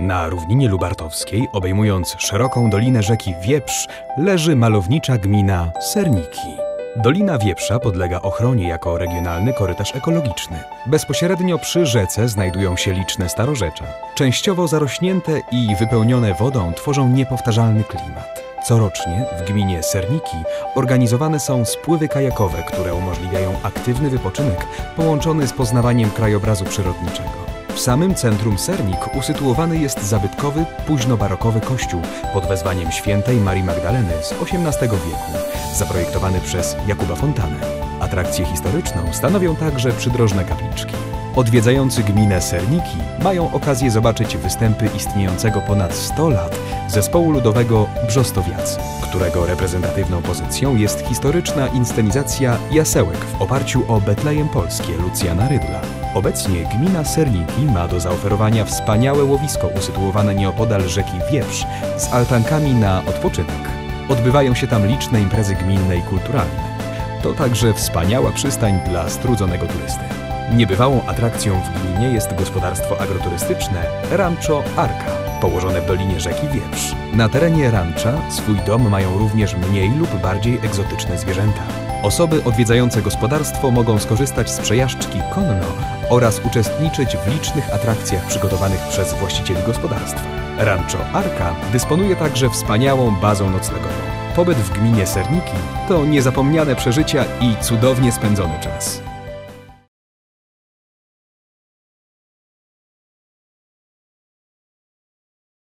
Na równinie lubartowskiej, obejmując szeroką dolinę rzeki Wieprz, leży malownicza gmina Serniki. Dolina Wieprza podlega ochronie jako regionalny korytarz ekologiczny. Bezpośrednio przy rzece znajdują się liczne starorzecza. Częściowo zarośnięte i wypełnione wodą tworzą niepowtarzalny klimat. Corocznie w gminie Serniki organizowane są spływy kajakowe, które umożliwiają aktywny wypoczynek połączony z poznawaniem krajobrazu przyrodniczego. W samym centrum Sernik usytuowany jest zabytkowy, późnobarokowy kościół pod wezwaniem świętej Marii Magdaleny z XVIII wieku, zaprojektowany przez Jakuba Fontanę. Atrakcję historyczną stanowią także przydrożne kapliczki. Odwiedzający gminę Serniki mają okazję zobaczyć występy istniejącego ponad 100 lat zespołu ludowego Brzostowiacy, którego reprezentatywną pozycją jest historyczna inscenizacja Jasełek w oparciu o Betlejem Polskie Lucjana Rydla. Obecnie gmina Serniki ma do zaoferowania wspaniałe łowisko usytuowane nieopodal rzeki Wieprz z altankami na odpoczynek. Odbywają się tam liczne imprezy gminne i kulturalne. To także wspaniała przystań dla strudzonego turysty. Niebywałą atrakcją w gminie jest gospodarstwo agroturystyczne Rancho Arka, położone w dolinie rzeki Wieprz. Na terenie rancha swój dom mają również mniej lub bardziej egzotyczne zwierzęta. Osoby odwiedzające gospodarstwo mogą skorzystać z przejażdżki konno oraz uczestniczyć w licznych atrakcjach przygotowanych przez właścicieli gospodarstwa. Rancho Arka dysponuje także wspaniałą bazą noclegową. Pobyt w gminie Serniki to niezapomniane przeżycia i cudownie spędzony czas.